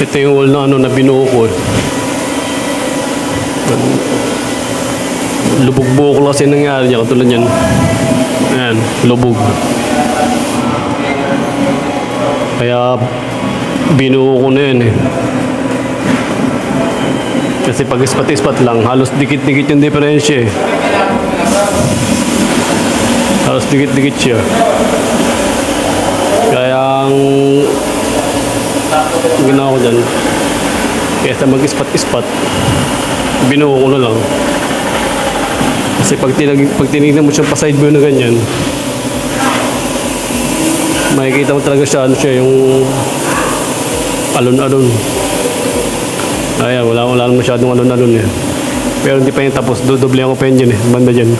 Ito yung wall na ano na binuo ko. Lubog buo ko kasi nangyari niya katulad yan. Ayan, lubog. Kaya binuo ko na yan eh. Kasi pag ispat-ispat lang, halos dikit-dikit yung diferensya eh. Halos dikit-dikit siya. Kaya ang ginawa ko dyan, kaysa mag-ispat-ispat, binuo ko na lang. Kasi pag, tinag, pag tinignan mo siya pa side view na ganyan, makikita mo talaga siya, ano siya, yung alon-alon. Ayan, wala, wala masyadong alon-alon eh. Pero hindi pa yung tapos, dudoble ako pa yun dyan eh, banda dyan.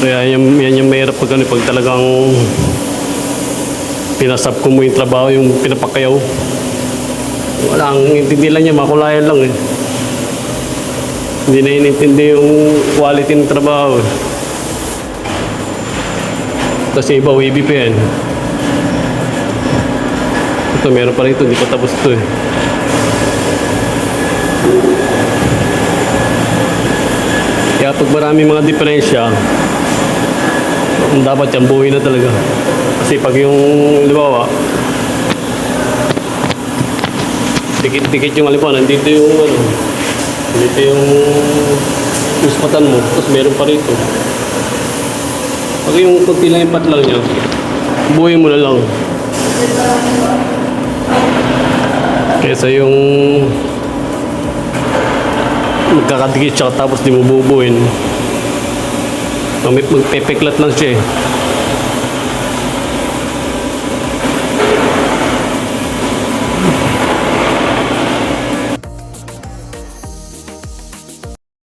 Kaya yan, yan yung mahirap pag, ano, pag talagang pinasap ko mo yung trabaho, yung pinapakayaw. Wala, ang intindi lang niya, makulayan lang eh. Hindi na inintindi yung quality ng trabaho. eh. Kasi iba, wavy pa yan. Ito, meron pa rin ito, hindi pa tapos ito eh. Kaya pag marami mga diferensya, dapat yan buhay na talaga. Kasi pag yung, libawa, dikit-dikit yung alipan, nandito yung ano, nandito yung uspatan mo, tapos meron pa rito. Pag yung kunti lang yung patlang niya, buhay mo na lang. Kesa yung magkakadikit siya tapos di mo bubuin. Mag- Magpepeklat lang siya eh.